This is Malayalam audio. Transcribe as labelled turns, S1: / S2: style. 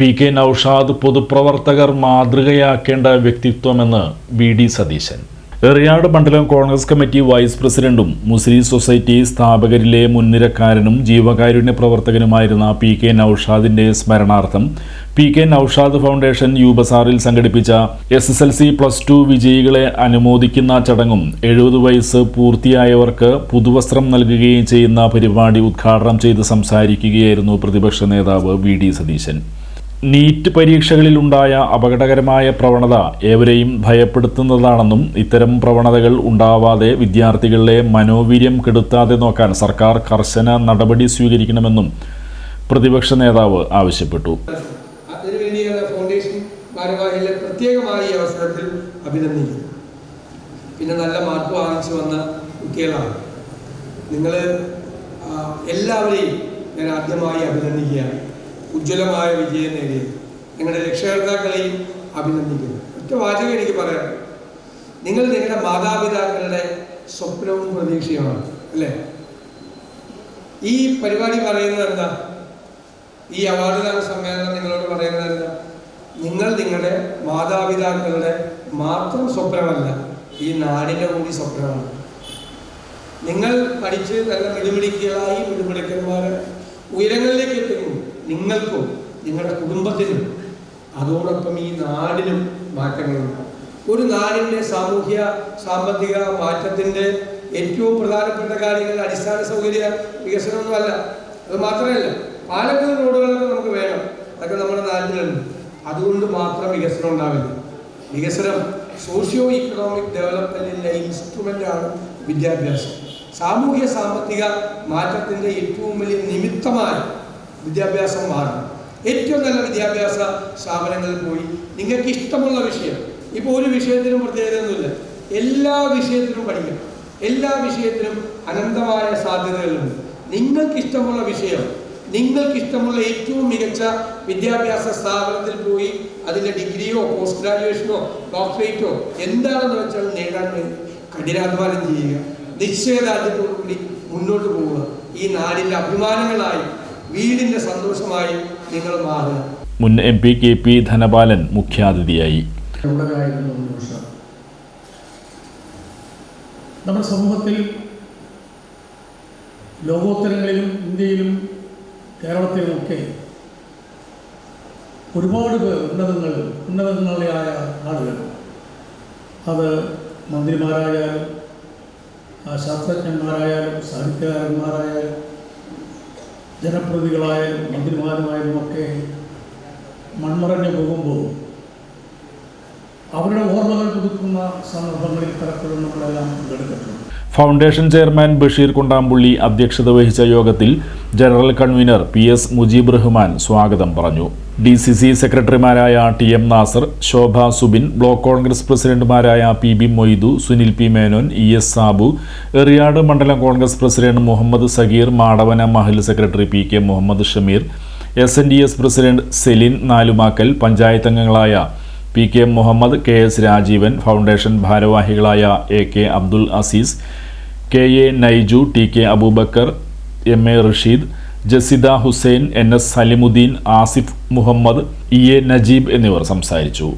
S1: പി കെ നൌഷാദ് പൊതുപ്രവർത്തകർ മാതൃകയാക്കേണ്ട വ്യക്തിത്വമെന്ന് വി ഡി സതീശൻ. എറിയാട് മണ്ഡലം കോൺഗ്രസ് കമ്മിറ്റി വൈസ് പ്രസിഡന്റും മുസ്ലിം സൊസൈറ്റി സ്ഥാപകരിലെ മുൻനിരക്കാരനും ജീവകാരുണ്യ പ്രവർത്തകനുമായിരുന്ന പി കെ നൌഷാദിന്റെ സ്മരണാർത്ഥം പി കെ നൌഷാദ് ഫൗണ്ടേഷൻ യൂബസാറിൽ സംഘടിപ്പിച്ച S S L C plus two വിജയികളെ അനുമോദിക്കുന്ന ചടങ്ങും എഴുപത് വയസ്സ് പൂർത്തിയായവർക്ക് പുതുവസ്ത്രം നൽകുകയും ചെയ്യുന്ന പരിപാടി ഉദ്ഘാടനം ചെയ്ത് സംസാരിക്കുകയായിരുന്നു പ്രതിപക്ഷ നേതാവ് വി ഡി സതീശൻ. നീറ്റ് പരീക്ഷകളിലുണ്ടായ അപകടകരമായ പ്രവണത ഏവരെയും ഭയപ്പെടുത്തുന്നതാണെന്നും ഇത്തരം പ്രവണതകൾ ഉണ്ടാവാതെ വിദ്യാർത്ഥികളുടെ മനോവീര്യം കെടുത്താതെ നോക്കാൻ സർക്കാർ കർശന നടപടി സ്വീകരിക്കണമെന്നും പ്രതിപക്ഷ നേതാവ് ആവശ്യപ്പെട്ടു.
S2: പ്രത്യേകമായി ഈ അവസരത്തിൽ അഭിനന്ദിക്കുന്നു. പിന്നെ നല്ല മാർക്ക് വാങ്ങിച്ചു വന്ന കുട്ടികളാണ്. നിങ്ങൾ എല്ലാവരെയും ഞാൻ ആദ്യമായി അഭിനന്ദിക്കുകയാണ്. ഉജ്ജ്വലമായ വിജയം നേടിയത് നിങ്ങളുടെ രക്ഷകർത്താക്കളെയും അഭിനന്ദിക്കുന്നു. ഒറ്റ വാചകം എനിക്ക് പറയാം. നിങ്ങൾ നിങ്ങളുടെ മാതാപിതാക്കളുടെ സ്വപ്നവും പ്രതീക്ഷയുമാണ് അല്ലേ? ഈ പരിപാടി പറയുന്നത് എന്താ? ഈ അവാർഡ് ദാന സമ്മേളനം നിങ്ങളോട് പറയുന്നത് എന്താ? നിങ്ങൾ നിങ്ങളുടെ മാതാപിതാക്കളുടെ മാത്രം സ്വപ്നമല്ല ഈ നാടിന്റെ കൂടി സ്വപ്നമാണ്. നിങ്ങൾ പഠിച്ച് നല്ല മിടുമിടുക്കികളായി മിടുമിടുക്കന്മാരെ ഉയരങ്ങളിലേക്ക് എത്തുന്നു. നിങ്ങൾക്കും നിങ്ങളുടെ കുടുംബത്തിനും അതോടൊപ്പം ഈ നാടിനും മാറ്റങ്ങളുണ്ട് ഒരു നാടിന്റെ സാമൂഹ്യ സാമ്പത്തിക മാറ്റത്തിന്റെ ഏറ്റവും പ്രധാനപ്പെട്ട കാര്യങ്ങൾ അടിസ്ഥാന സൗകര്യ വികസനമൊന്നുമല്ല. അത് മാത്രമല്ല പാലക്കുന്ന റോഡുകളൊക്കെ നമുക്ക് വേണം. അതൊക്കെ നമ്മുടെ നാട്ടിലുണ്ട് അതുകൊണ്ട് മാത്രം വികസനം ഉണ്ടാവില്ല. വികസനം സോഷ്യോ ഇക്കണോമിക് ഡെവലപ്മെന്റിന്റെ ആണ് വിദ്യാഭ്യാസം. സാമൂഹ്യ സാമ്പത്തിക മാറ്റത്തിന്റെ ഏറ്റവും വലിയ നിമിത്തമായി വിദ്യാഭ്യാസം മാറണം ഏറ്റവും നല്ല വിദ്യാഭ്യാസ സ്ഥാപനങ്ങളിൽ പോയി നിങ്ങൾക്ക് ഇഷ്ടമുള്ള വിഷയം. ഇപ്പോൾ ഒരു വിഷയത്തിനും പ്രത്യേകതയൊന്നുമില്ല. എല്ലാ വിഷയത്തിലും പഠിക്കണം എല്ലാ വിഷയത്തിലും അനന്തമായ സാധ്യതകളുണ്ട്. നിങ്ങൾക്ക് ഇഷ്ടമുള്ള വിഷയം നിങ്ങൾക്ക് ഇഷ്ടമുള്ള ഏറ്റവും മികച്ച വിദ്യാഭ്യാസ സ്ഥാപനത്തിൽ പോയി അതിന്റെ ഡിഗ്രിയോ പോസ്റ്റ് ഗ്രാജുവേഷനോ ഡോക്ടറേറ്റോ എന്താണെന്ന് വെച്ചാൽ നേടാൻ വേണ്ടി കഠിനാധ്വാനം ചെയ്യുക. നിശ്ചയദാർഢ്യത്തോടു കൂടി മുന്നോട്ട് പോവുക. ഈ നാടിന്റെ അഭിമാനങ്ങളായി വീടിന്റെ സന്തോഷമായി നിങ്ങൾ മാറുക.
S1: മുൻ M P K P Dhanapalan മുഖ്യാതിഥിയായി.
S3: നമ്മുടെ സമൂഹത്തിൽ ലോകോത്തരങ്ങളിലും ഇന്ത്യയിലും കേരളത്തിലുമൊക്കെ ഒരുപാട് പേർ ഉന്നതങ്ങൾ ഉന്നതങ്ങളിലായ ആളുകൾ. അത് മന്ത്രിമാരായാലും ശാസ്ത്രജ്ഞന്മാരായാലും സാഹിത്യകാരന്മാരായാലും ജനപ്രതികളായാലും മന്ത്രിമാരുമായാലും ഒക്കെ മൺമറഞ്ഞു പോകുമ്പോൾ അവരുടെ ഓർമ്മകൾ പുതുക്കുന്ന സന്ദർഭങ്ങളിൽ പലപ്പോഴും നമ്മളെല്ലാം പങ്കെടുത്തിട്ടുണ്ട്.
S1: ഫൗണ്ടേഷൻ ചെയർമാൻ ബഷീർ കുണ്ടാമ്പുള്ളി അധ്യക്ഷത വഹിച്ച യോഗത്തിൽ general convener P S Mujeeb Rahman സ്വാഗതം പറഞ്ഞു. ഡി സി സി സെക്രട്ടറിമാരായ T M Nasar Shobha Subin block Congress പ്രസിഡന്റുമാരായ P B Moidu Sunil P Menon E S Sabu Eriyad മണ്ഡലം Congress president Muhammad Sageer Madavana Mahal secretary P K Muhammad Shameer S N D S president Selin Nalumakkal panchayat അംഗങ്ങളായ P K Muhammad K S Rajeevan foundation ഭാരവാഹികളായ A K Abdul Azeez K A Naiju T K Abubakar M A Rasheed Jasida Hussain N S Salimuddin Asif Muhammad E A Najeeb എന്നിവർ സംസാരിച്ചു.